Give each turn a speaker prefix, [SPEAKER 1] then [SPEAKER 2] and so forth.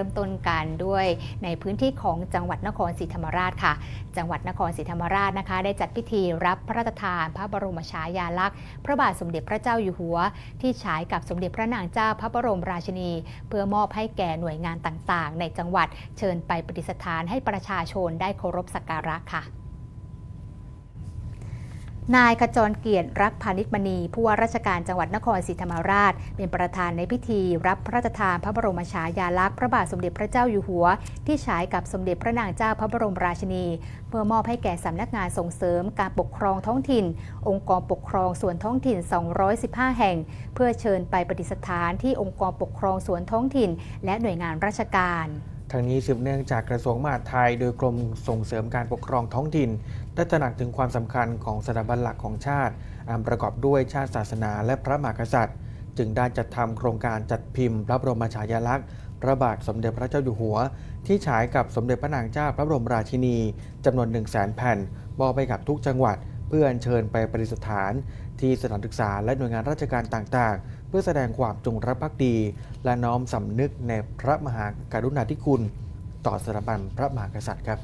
[SPEAKER 1] เริ่มต้นกันด้วยในพื้นที่ของจังหวัดนครศรีธรรมราชค่ะ จังหวัดนครศรีธรรมราชนะคะ ได้จัดพิธีรับพระราชทานพระบรมฉายาลักษณ์ พระบาทสมเด็จพระเจ้าอยู่หัว ที่ฉายกับสมเด็จพระนางเจ้าพระบรมราชินี เพื่อมอบให้แก่หน่วยงานต่างๆ ในจังหวัดเชิญไปประดิษฐานให้ประชาชนได้เคารพสักการะค่ะ นายขจรเกียรติรักพาณิชมณี ผู้ว่าราชการจังหวัดนครศรีธรรมราช เป็นประธานในพิธี รับพระราชทานพระบรมฉายาลักษณ์พระบาทสมเด็จพระเจ้าอยู่หัว ที่ฉายกับสมเด็จพระนางเจ้าพระบรมราชินี เพื่อมอบให้แก่สำนักงานส่งเสริมการปกครองท้องถิ่น องค์กรปกครองส่วนท้องถิ่น 215 แห่ง เพื่อเชิญไปประดิษฐานที่องค์กรปกครองส่วนท้องถิ่น และหน่วยงานราชการ
[SPEAKER 2] ทางนี้สืบเนื่องจากกระทรวงมหาดไทย โดยกรมส่งเสริมการปกครองท้องถิ่นได้ตระหนักถึงความสำคัญของสถาบันหลักของชาติอันประกอบด้วยชาติศาสนาและพระมหากษัตริย์ จึงได้จัดทำโครงการจัดพิมพ์พระบรมฉายาลักษณ์พระบาทสมเด็จพระเจ้าอยู่หัว ที่ฉายกับสมเด็จพระนางเจ้าพระบรมราชินีจำนวน1 0 0 0 0แแผ่นมอบไปกับทุกจังหวัด เพื่ออัญเชิญไปประดิษฐาน ที่สถานศึกษาและหน่วยงานราชการต่างๆ เพื่อแสดงความจงรักภักดี และน้อมสำนึกในพระมหากรุณาธิคุณ ต่อสถาบันพระมหากษัตริย์ครับ